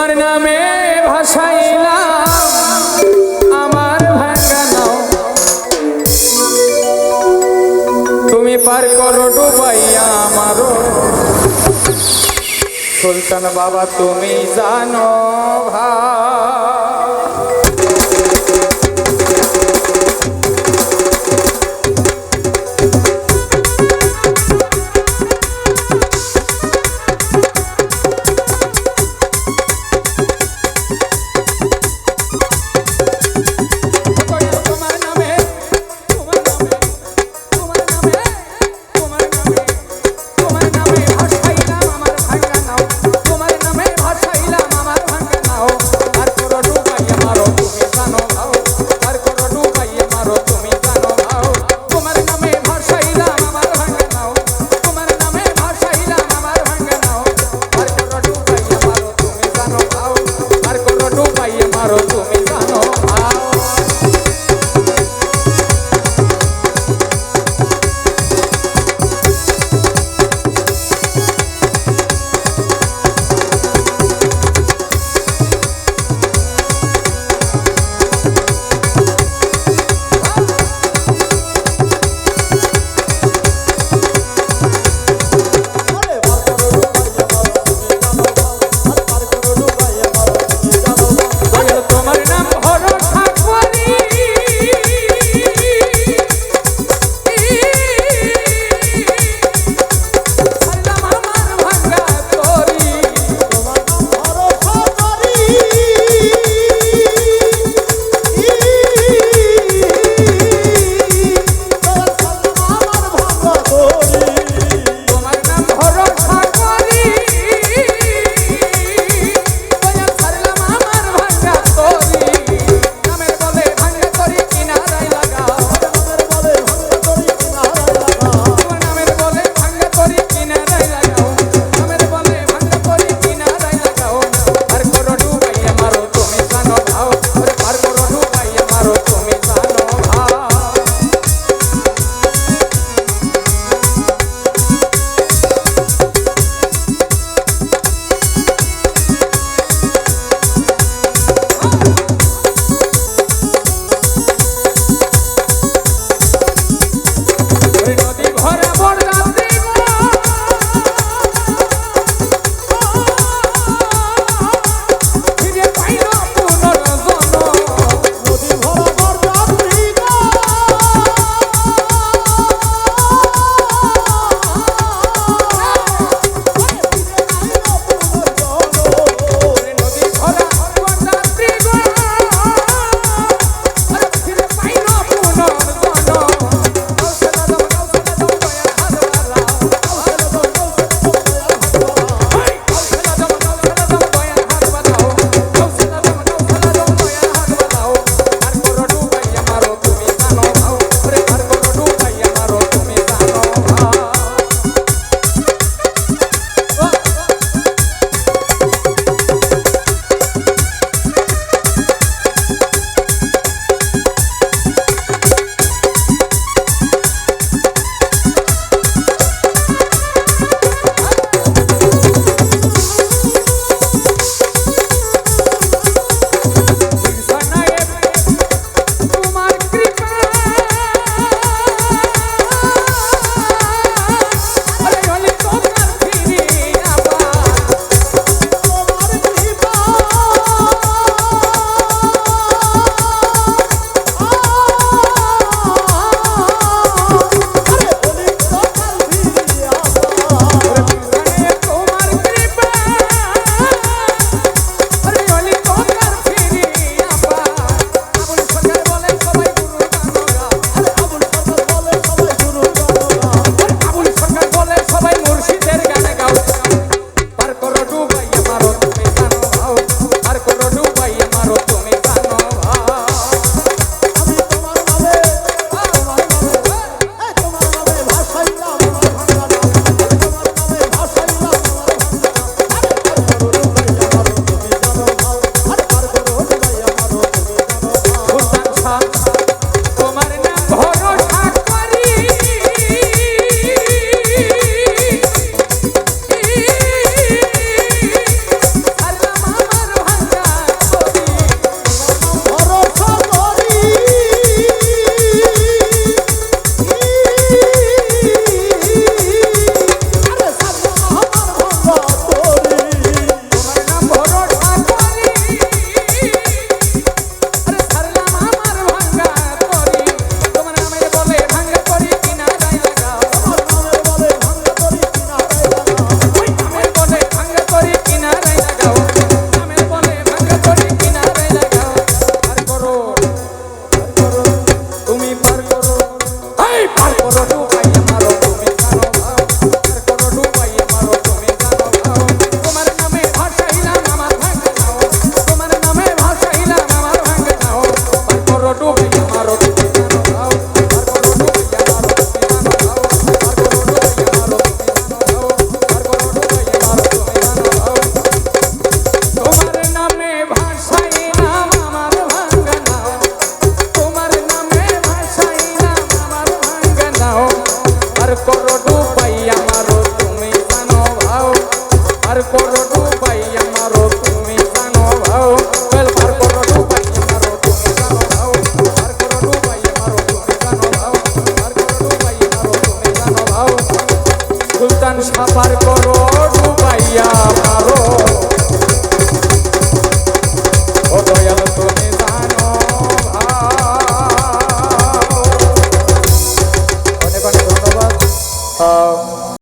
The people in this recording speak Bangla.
তোমার নামে ভাসাইলাম। আমার ভাঙ্গা নাও। তুমি পার করো ডুবাইয়া আমারও। সুলতান বাবা, তুমি জানো ভাই। পারো তুমি।